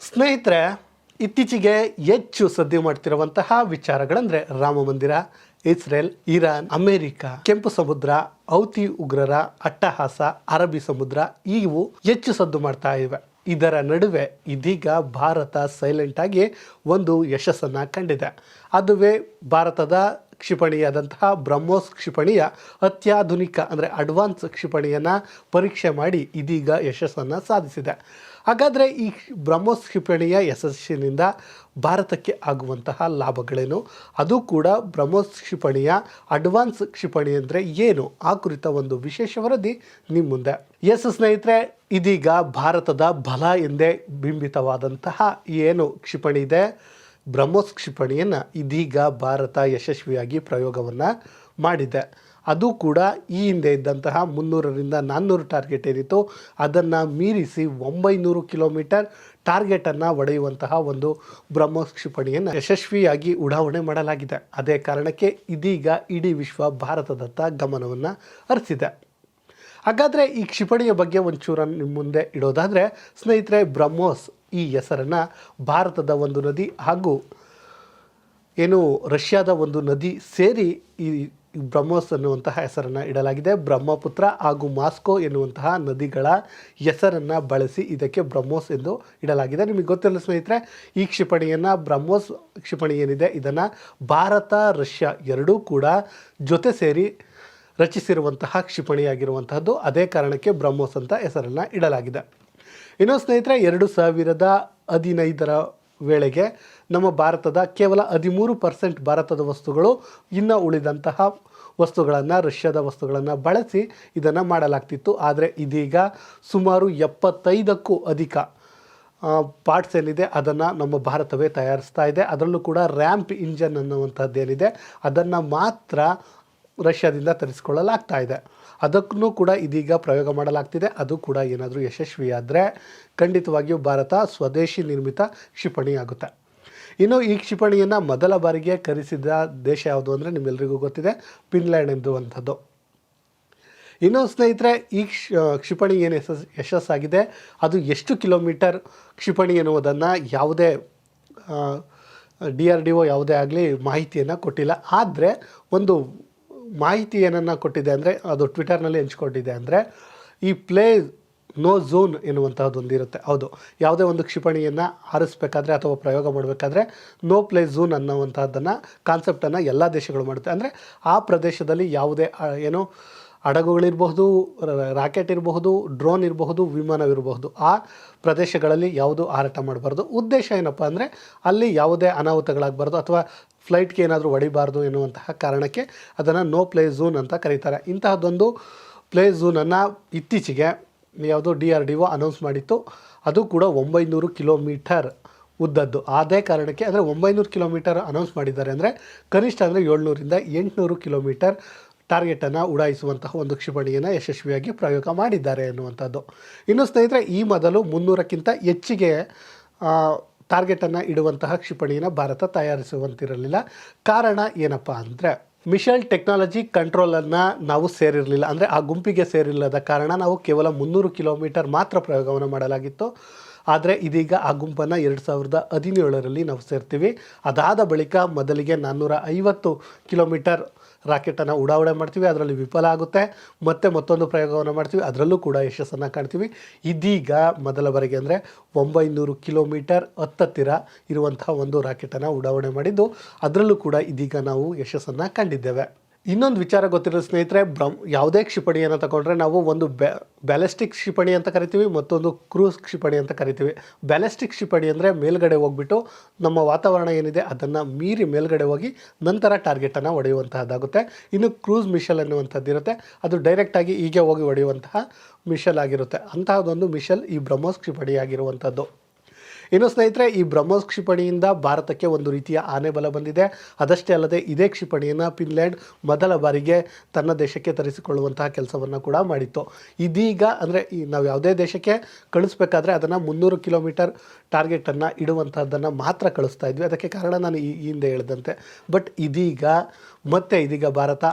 ಸ್ನೇಹಿತರೆ, ಇತ್ತೀಚೆಗೆ ಹೆಚ್ಚು ಸದ್ದು ಮಾಡ್ತಿರುವಂತಹ ವಿಚಾರಗಳಂದ್ರೆ ರಾಮ ಮಂದಿರ, ಇಸ್ರೇಲ್, ಇರಾನ್, ಅಮೆರಿಕ, ಕೆಂಪು ಸಮುದ್ರ, ಔತಿ ಉಗ್ರರ ಅಟ್ಟಹಾಸ, ಅರಬ್ಬಿ ಸಮುದ್ರ, ಇವು ಹೆಚ್ಚು ಸದ್ದು ಮಾಡ್ತಾ ಇವೆ. ಇದರ ನಡುವೆ ಇದೀಗ ಭಾರತ ಸೈಲೆಂಟ್ ಆಗಿ ಒಂದು ಯಶಸ್ಸನ್ನು ಕಂಡಿದೆ. ಅದುವೇ ಭಾರತದ ಕ್ಷಿಪಣಿಯಾದಂತಹ ಬ್ರಹ್ಮೋಸ್ ಕ್ಷಿಪಣಿಯ ಅತ್ಯಾಧುನಿಕ, ಅಂದರೆ ಅಡ್ವಾನ್ಸ್ ಕ್ಷಿಪಣಿಯನ್ನು ಪರೀಕ್ಷೆ ಮಾಡಿ ಇದೀಗ ಯಶಸ್ಸನ್ನು ಸಾಧಿಸಿದೆ. ಹಾಗಾದರೆ ಈ ಬ್ರಹ್ಮೋಸ್ ಕ್ಷಿಪಣಿಯ ಯಶಸ್ಸಿನಿಂದ ಭಾರತಕ್ಕೆ ಆಗುವಂತಹ ಲಾಭಗಳೇನು? ಅದು ಕೂಡ ಬ್ರಹ್ಮೋಸ್ ಕ್ಷಿಪಣಿಯ ಅಡ್ವಾನ್ಸ್ ಕ್ಷಿಪಣಿ ಅಂದರೆ ಏನು? ಆ ಕುರಿತ ಒಂದು ವಿಶೇಷ ವರದಿ ನಿಮ್ಮ ಮುಂದೆ. ಎಸ್ ಸ್ನೇಹಿತರೆ, ಇದೀಗ ಭಾರತದ ಬಲ ಎಂದೇ ಬಿಂಬಿತವಾದಂತಹ ಏನು ಕ್ಷಿಪಣಿ ಇದೆ? ಬ್ರಹ್ಮೋಸ್ ಕ್ಷಿಪಣಿಯನ್ನು ಇದೀಗ ಭಾರತ ಯಶಸ್ವಿಯಾಗಿ ಪ್ರಯೋಗವನ್ನು ಮಾಡಿದೆ. ಅದು ಕೂಡ ಈ ಹಿಂದೆ ಇದ್ದಂತಹ ಮುನ್ನೂರರಿಂದ ನಾನ್ನೂರು ಟಾರ್ಗೆಟ್ ಏನಿತ್ತು ಅದನ್ನು ಮೀರಿಸಿ ಒಂಬೈನೂರು ಕಿಲೋಮೀಟರ್ ಟಾರ್ಗೆಟನ್ನು ಒಡೆಯುವಂತಹ ಒಂದು ಬ್ರಹ್ಮೋಸ್ ಕ್ಷಿಪಣಿಯನ್ನು ಯಶಸ್ವಿಯಾಗಿ ಉಡಾವಣೆ ಮಾಡಲಾಗಿದೆ. ಅದೇ ಕಾರಣಕ್ಕೆ ಇದೀಗ ಇಡೀ ವಿಶ್ವ ಭಾರತದತ್ತ ಗಮನವನ್ನು ಹರಿಸಿದೆ. ಹಾಗಾದರೆ ಈ ಕ್ಷಿಪಣಿಯ ಬಗ್ಗೆ ಒಂಚೂರನ್ನು ನಿಮ್ಮ ಮುಂದೆ ಇಡೋದಾದರೆ, ಸ್ನೇಹಿತರೆ, ಬ್ರಹ್ಮೋಸ್ ಈ ಹೆಸರನ್ನು ಭಾರತದ ಒಂದು ನದಿ ಹಾಗೂ ಏನು ರಷ್ಯಾದ ಒಂದು ನದಿ ಸೇರಿ ಈ ಬ್ರಹ್ಮೋಸ್ ಅನ್ನುವಂತಹ ಹೆಸರನ್ನು ಇಡಲಾಗಿದೆ. ಬ್ರಹ್ಮಪುತ್ರ ಹಾಗೂ ಮಾಸ್ಕೋ ಎನ್ನುವಂತಹ ನದಿಗಳ ಹೆಸರನ್ನು ಬಳಸಿ ಇದಕ್ಕೆ ಬ್ರಹ್ಮೋಸ್ ಎಂದು ಇಡಲಾಗಿದೆ. ನಿಮಗೆ ಗೊತ್ತಿಲ್ಲ ಸ್ನೇಹಿತರೆ, ಈ ಕ್ಷಿಪಣಿಯನ್ನು ಬ್ರಹ್ಮೋಸ್ ಕ್ಷಿಪಣಿ ಏನಿದೆ, ಇದನ್ನು ಭಾರತ, ರಷ್ಯಾ ಎರಡೂ ಕೂಡ ಜೊತೆ ಸೇರಿ ರಚಿಸಿರುವಂತಹ ಕ್ಷಿಪಣಿಯಾಗಿರುವಂತಹದ್ದು. ಅದೇ ಕಾರಣಕ್ಕೆ ಬ್ರಹ್ಮೋಸ್ ಅಂತ ಹೆಸರನ್ನು ಇಡಲಾಗಿದೆ. ಇನ್ನು ಸ್ನೇಹಿತರೆ, ಎರಡು ಸಾವಿರದ ಹದಿನೈದರ ವೇಳೆಗೆ ನಮ್ಮ ಭಾರತದ ಕೇವಲ ಹದಿಮೂರು ಪರ್ಸೆಂಟ್ ಭಾರತದ ವಸ್ತುಗಳು ಇನ್ನು ಉಳಿದಂತಹ ವಸ್ತುಗಳನ್ನು, ರಷ್ಯಾದ ವಸ್ತುಗಳನ್ನು ಬಳಸಿ ಇದನ್ನು ಮಾಡಲಾಗ್ತಿತ್ತು. ಆದರೆ ಇದೀಗ ಸುಮಾರು ಎಪ್ಪತ್ತೈದಕ್ಕೂ ಅಧಿಕ ಪಾರ್ಟ್ಸ್ ಏನಿದೆ ಅದನ್ನು ನಮ್ಮ ಭಾರತವೇ ತಯಾರಿಸ್ತಾ ಇದೆ. ಅದರಲ್ಲೂ ಕೂಡ ರ್ಯಾಂಪ್ ಇಂಜನ್ ಅನ್ನುವಂಥದ್ದೇನಿದೆ, ಅದನ್ನು ಮಾತ್ರ ರಷ್ಯಾದಿಂದ ತರಿಸ್ಕೊಳ್ಳಲಾಗ್ತಾ ಇದೆ. ಅದಕ್ಕೂ ಕೂಡ ಇದೀಗ ಪ್ರಯೋಗ ಮಾಡಲಾಗ್ತಿದೆ. ಅದು ಕೂಡ ಏನಾದರೂ ಯಶಸ್ವಿಯಾದರೆ ಖಂಡಿತವಾಗಿಯೂ ಭಾರತ ಸ್ವದೇಶಿ ನಿರ್ಮಿತ ಕ್ಷಿಪಣಿ ಆಗುತ್ತೆ ಇನ್ನು ಈ ಕ್ಷಿಪಣಿಯನ್ನು ಮೊದಲ ಬಾರಿಗೆ ಕರೆಸಿದ ದೇಶ ಯಾವುದು ಅಂದರೆ ನಿಮ್ಮೆಲ್ಲರಿಗೂ ಗೊತ್ತಿದೆ, ಫಿನ್ಲ್ಯಾಂಡ್ ಎಂದುವಂಥದ್ದು ಇನ್ನು ಸ್ನೇಹಿತರೆ, ಈ ಕ್ಷ ಕ್ಷಿಪಣಿ ಏನು ಯಶಸ್, ಯಶಸ್ಸಾಗಿದೆ? ಅದು ಎಷ್ಟು ಕಿಲೋಮೀಟರ್ ಕ್ಷಿಪಣಿ ಎನ್ನುವುದನ್ನು ಯಾವುದೇ ಡಿ ಆರ್ ಡಿ ಒ ಯಾವುದೇ ಆಗಲಿ ಮಾಹಿತಿಯನ್ನು ಕೊಟ್ಟಿಲ್ಲ. ಆದರೆ ಒಂದು ಮಾಹಿತಿ ಏನನ್ನು ಕೊಟ್ಟಿದೆ ಅಂದರೆ, ಅದು ಟ್ವಿಟರ್ನಲ್ಲಿ ಹಂಚ್ಕೊಂಡಿದೆ ಅಂದರೆ, ಈ ಪ್ಲೇ ನೋ ಝೋನ್ ಎನ್ನುವಂತಹದ್ದೊಂದು ಇರುತ್ತೆ. ಹೌದು. ಯಾವುದೇ ಒಂದು ಕ್ಷಿಪಣಿಯನ್ನು ಹಾರಿಸ್ಬೇಕಾದ್ರೆ ಅಥವಾ ಪ್ರಯೋಗ ಮಾಡಬೇಕಾದ್ರೆ ನೋ ಪ್ಲೇ ಝೋನ್ ಅನ್ನುವಂಥದ್ದನ್ನು ಕಾನ್ಸೆಪ್ಟನ್ನು ಎಲ್ಲ ದೇಶಗಳು ಮಾಡುತ್ತೆ. ಅಂದರೆ ಆ ಪ್ರದೇಶದಲ್ಲಿ ಯಾವುದೇ ಏನು ಹಡಗುಗಳಿರಬಹುದು ರಾಕೆಟ್ ಇರಬಹುದು, ಡ್ರೋನ್ ಇರಬಹುದು, ವಿಮಾನವಿರಬಹುದು, ಆ ಪ್ರದೇಶಗಳಲ್ಲಿ ಯಾವುದು ಹಾರಾಟ ಮಾಡಬಾರ್ದು. ಉದ್ದೇಶ ಏನಪ್ಪ ಅಂದರೆ ಅಲ್ಲಿ ಯಾವುದೇ ಅನಾಹುತಗಳಾಗಬಾರ್ದು ಅಥವಾ ಫ್ಲೈಟ್ಗೆ ಏನಾದರೂ ಹೊಡಿಬಾರ್ದು ಎನ್ನುವಂತಹ ಕಾರಣಕ್ಕೆ ಅದನ್ನು ನೋ ಪ್ಲೇ ಝೂನ್ ಅಂತ ಕರೀತಾರೆ. ಇಂತಹದ್ದೊಂದು ಪ್ಲೇ ಝೂನನ್ನು ಇತ್ತೀಚೆಗೆ ಯಾವುದು D R D O announce ಮಾಡಿತ್ತು. ಅದು ಕೂಡ ಒಂಬೈನೂರು ಕಿಲೋಮೀಟರ್ ಉದ್ದದ್ದು. ಅದೇ ಕಾರಣಕ್ಕೆ ಅಂದರೆ ಒಂಬೈನೂರು ಕಿಲೋಮೀಟರ್ ಅನೌನ್ಸ್ ಮಾಡಿದ್ದಾರೆ ಅಂದರೆ ಕನಿಷ್ಠ ಅಂದರೆ ಏಳ್ನೂರಿಂದ ಎಂಟುನೂರು ಕಿಲೋಮೀಟರ್ ಟಾರ್ಗೆಟನ್ನು ಉಡಾಯಿಸುವಂತಹ ಒಂದು ಕ್ಷಿಪಣಿಯನ್ನು ಯಶಸ್ವಿಯಾಗಿ ಪ್ರಯೋಗ ಮಾಡಿದ್ದಾರೆ ಎನ್ನುವಂಥದ್ದು ಇನ್ನು ಸ್ನೇಹಿತರೆ, ಈ ಮೊದಲು ಮುನ್ನೂರಕ್ಕಿಂತ ಹೆಚ್ಚಿಗೆ ಟಾರ್ಗೆಟನ್ನು ಇಡುವಂತಹ ಕ್ಷಿಪಣಿಯನ್ನು ಭಾರತ ತಯಾರಿಸುವಂತಿರಲಿಲ್ಲ. ಕಾರಣ ಏನಪ್ಪ ಅಂದರೆ ಮಿಷಲ್ ಟೆಕ್ನಾಲಜಿ ಕಂಟ್ರೋಲನ್ನು ನಾವು ಸೇರಿರಲಿಲ್ಲ. ಅಂದರೆ ಆ ಗುಂಪಿಗೆ ಸೇರಿಲ್ಲದ ಕಾರಣ ನಾವು ಕೇವಲ ಮುನ್ನೂರು ಕಿಲೋಮೀಟರ್ ಮಾತ್ರ ಪ್ರಯೋಗವನ್ನು ಮಾಡಲಾಗಿತ್ತು. ಆದರೆ ಇದೀಗ ಆ ಗುಂಪನ್ನು ಎರಡು ಸಾವಿರದ ಹದಿನೇಳರಲ್ಲಿ ನಾವು ಸೇರ್ತೀವಿ. ಅದಾದ ಬಳಿಕ ಮೊದಲಿಗೆ ನಾನ್ನೂರ ಐವತ್ತು ಕಿಲೋಮೀಟರ್ ರಾಕೆಟನ್ನು ಉಡಾವಣೆ ಮಾಡ್ತೀವಿ, ಅದರಲ್ಲಿ ವಿಫಲ ಆಗುತ್ತೆ. ಮತ್ತೆ ಮತ್ತೊಂದು ಪ್ರಯೋಗವನ್ನು ಮಾಡ್ತೀವಿ, ಅದರಲ್ಲೂ ಕೂಡ ಯಶಸ್ಸನ್ನು ಕಾಣ್ತೀವಿ. ಇದೀಗ ಮೊದಲ ಬಾರಿಗೆ ಅಂದರೆ ಒಂಬೈನೂರು ಕಿಲೋಮೀಟರ್ ಹತ್ತತ್ತಿರ ಇರುವಂತಹ ಒಂದು ರಾಕೆಟನ್ನು ಉಡಾವಣೆ ಮಾಡಿದ್ದು, ಅದರಲ್ಲೂ ಕೂಡ ಇದೀಗ ನಾವು ಯಶಸ್ಸನ್ನು ಕಂಡಿದ್ದೇವೆ. ಇನ್ನೊಂದು ವಿಚಾರ ಗೊತ್ತಿರೋ ಸ್ನೇಹಿತರೆ, ಬ್ರಹ್ಮ, ಯಾವುದೇ ಕ್ಷಿಪಣಿಯನ್ನು ತಗೊಂಡ್ರೆ ನಾವು ಒಂದು ಬ್ಯಾ ಬ್ಯಾಲಿಸ್ಟಿಕ್ ಕ್ಷಿಪಣಿ ಅಂತ ಕರಿತೀವಿ, ಮತ್ತೊಂದು ಕ್ರೂಸ್ ಕ್ಷಿಪಣಿ ಅಂತ ಕರಿತೀವಿ. ಬ್ಯಾಲೆಸ್ಟಿಕ್ ಕ್ಷಿಪಣಿ ಅಂದರೆ ಮೇಲ್ಗಡೆ ಹೋಗ್ಬಿಟ್ಟು ನಮ್ಮ ವಾತಾವರಣ ಏನಿದೆ ಅದನ್ನು ಮೀರಿ ಮೇಲ್ಗಡೆ ಹೋಗಿ ನಂತರ ಟಾರ್ಗೆಟನ್ನು ಹೊಡೆಯುವಂತಹದ್ದಾಗುತ್ತೆ ಇನ್ನು ಕ್ರೂಸ್ ಮಿಷಲ್ ಅನ್ನುವಂಥದ್ದು ಇರುತ್ತೆ. ಅದು ಡೈರೆಕ್ಟಾಗಿ ಹೀಗೆ ಹೋಗಿ ಹೊಡೆಯುವಂತಹ ಮಿಷಲ್ ಆಗಿರುತ್ತೆ. ಅಂತಹದೊಂದು ಮಿಷಲ್ ಈ ಬ್ರಹ್ಮೋಸ್ ಕ್ಷಿಪಣಿ ಆಗಿರುವಂಥದ್ದು. ಇನ್ನು ಸ್ನೇಹಿತರೆ, ಈ ಬ್ರಹ್ಮೋಸ್ ಕ್ಷಿಪಣಿಯಿಂದ ಭಾರತಕ್ಕೆ ಒಂದು ರೀತಿಯ ಆನೆ ಬಲ ಬಂದಿದೆ. ಅದಷ್ಟೇ ಅಲ್ಲದೆ ಇದೇ ಕ್ಷಿಪಣಿಯನ್ನು ಫಿನ್ಲ್ಯಾಂಡ್ ಮೊದಲ ಬಾರಿಗೆ ತನ್ನ ದೇಶಕ್ಕೆ ತರಿಸಿಕೊಳ್ಳುವಂತಹ ಕೆಲಸವನ್ನು ಕೂಡ ಮಾಡಿತ್ತು. ಇದೀಗ ಅಂದರೆ ಈ ನಾವು ಯಾವುದೇ ದೇಶಕ್ಕೆ ಕಳಿಸ್ಬೇಕಾದ್ರೆ ಅದನ್ನು ಮುನ್ನೂರು ಕಿಲೋಮೀಟರ್ ಟಾರ್ಗೆಟನ್ನು ಇಡುವಂಥದ್ದನ್ನು ಮಾತ್ರ ಕಳಿಸ್ತಾ ಇದ್ವಿ. ಅದಕ್ಕೆ ಕಾರಣ ನಾನು ಈ ಹಿಂದೆ ಹೇಳಿದಂತೆ. ಬಟ್ ಇದೀಗ, ಮತ್ತೆ ಇದೀಗ ಭಾರತ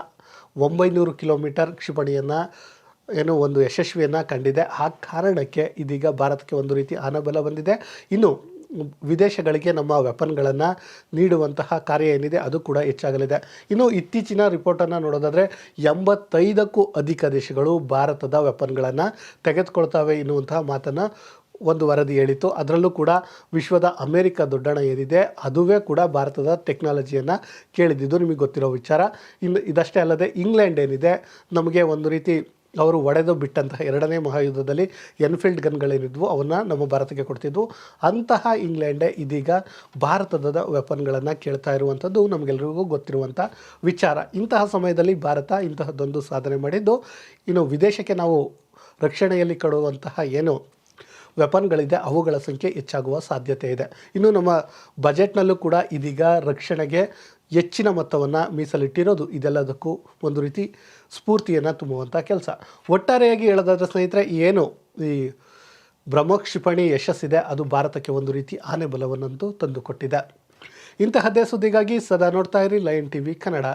ಒಂಬೈನೂರು ಕಿಲೋಮೀಟರ್ ಕ್ಷಿಪಣಿಯನ್ನು ಏನು ಒಂದು ಯಶಸ್ವಿಯನ್ನು ಕಂಡಿದೆ. ಆ ಕಾರಣಕ್ಕೆ ಇದೀಗ ಭಾರತಕ್ಕೆ ಒಂದು ರೀತಿ ಆನಬಲ ಬಂದಿದೆ. ಇನ್ನು ವಿದೇಶಗಳಿಗೆ ನಮ್ಮ ವೆಪನ್ಗಳನ್ನು ನೀಡುವಂತಹ ಕಾರ್ಯ ಏನಿದೆ ಅದು ಕೂಡ ಹೆಚ್ಚಾಗಲಿದೆ. ಇನ್ನು ಇತ್ತೀಚಿನ ರಿಪೋರ್ಟನ್ನು ನೋಡೋದಾದರೆ ಎಂಬತ್ತೈದಕ್ಕೂ ಅಧಿಕ ದೇಶಗಳು ಭಾರತದ ವೆಪನ್ಗಳನ್ನು ತೆಗೆದುಕೊಳ್ತವೆ ಎನ್ನುವಂತಹ ಮಾತನ್ನು ಒಂದು ವರದಿ ಹೇಳಿತ್ತು. ಅದರಲ್ಲೂ ಕೂಡ ವಿಶ್ವದ ಅಮೇರಿಕ ದೊಡ್ಡಣ ಏನಿದೆ ಅದುವೇ ಕೂಡ ಭಾರತದ ಟೆಕ್ನಾಲಜಿಯನ್ನು ಕೇಳಿದ್ದು. ನಿಮಗೆ ಗೊತ್ತಿರೋ ವಿಚಾರ. ಇನ್ನು ಇದಷ್ಟೇ ಅಲ್ಲದೆ ಇಂಗ್ಲೆಂಡ್ ಏನಿದೆ ನಮಗೆ ಒಂದು ರೀತಿ ಅವರು ಒಡೆದು ಬಿಟ್ಟಂತಹ ಎರಡನೇ ಮಹಾಯುದ್ಧದಲ್ಲಿ ಎನ್ಫೀಲ್ಡ್ ಗನ್ಗಳೇನಿದ್ವು, ಅವನ್ನು ನಮ್ಮ ಭಾರತಕ್ಕೆ ಕೊಡ್ತಿದ್ವು. ಅಂತಹ ಇಂಗ್ಲೆಂಡೇ ಇದೀಗ ಭಾರತದ ವೆಪನ್ಗಳನ್ನು ಕೇಳ್ತಾ ಇರುವಂಥದ್ದು ನಮಗೆಲ್ಲರಿಗೂ ಗೊತ್ತಿರುವಂಥ ವಿಚಾರ. ಇಂತಹ ಸಮಯದಲ್ಲಿ ಭಾರತ ಇಂತಹದ್ದೊಂದು ಸಾಧನೆ ಮಾಡಿದ್ದು, ಇನ್ನು ವಿದೇಶಕ್ಕೆ ನಾವು ರಕ್ಷಣೆಯಲ್ಲಿ ಕೊಡುವಂತಹ ಏನು ವೆಪನ್ಗಳಿದೆ, ಅವುಗಳ ಸಂಖ್ಯೆ ಹೆಚ್ಚಾಗುವ ಸಾಧ್ಯತೆ ಇದೆ. ಇನ್ನು ನಮ್ಮ ಬಜೆಟ್ನಲ್ಲೂ ಕೂಡ ಇದೀಗ ರಕ್ಷಣೆಗೆ ಹೆಚ್ಚಿನ ಮೊತ್ತವನ್ನು ಮೀಸಲಿಟ್ಟಿರೋದು ಇದೆಲ್ಲದಕ್ಕೂ ಒಂದು ರೀತಿ ಸ್ಫೂರ್ತಿಯನ್ನು ತುಂಬುವಂಥ ಕೆಲಸ. ಒಟ್ಟಾರೆಯಾಗಿ ಹೇಳೋದಾದರೆ ಸ್ನೇಹಿತರೆ, ಏನು ಈ ಬ್ರಹ್ಮಕ್ಷಿಪಣಿ ಯಶಸ್ಸಿದೆ, ಅದು ಭಾರತಕ್ಕೆ ಒಂದು ರೀತಿ ಆನೆ ಬಲವನ್ನಂತೂ ತಂದುಕೊಟ್ಟಿದೆ. ಇಂತಹದ್ದೇ ಸುದ್ದಿಗಾಗಿ ಸದಾ ನೋಡ್ತಾ ಇರಿ ಲಯನ್ ಟಿ ವಿ ಕನ್ನಡ.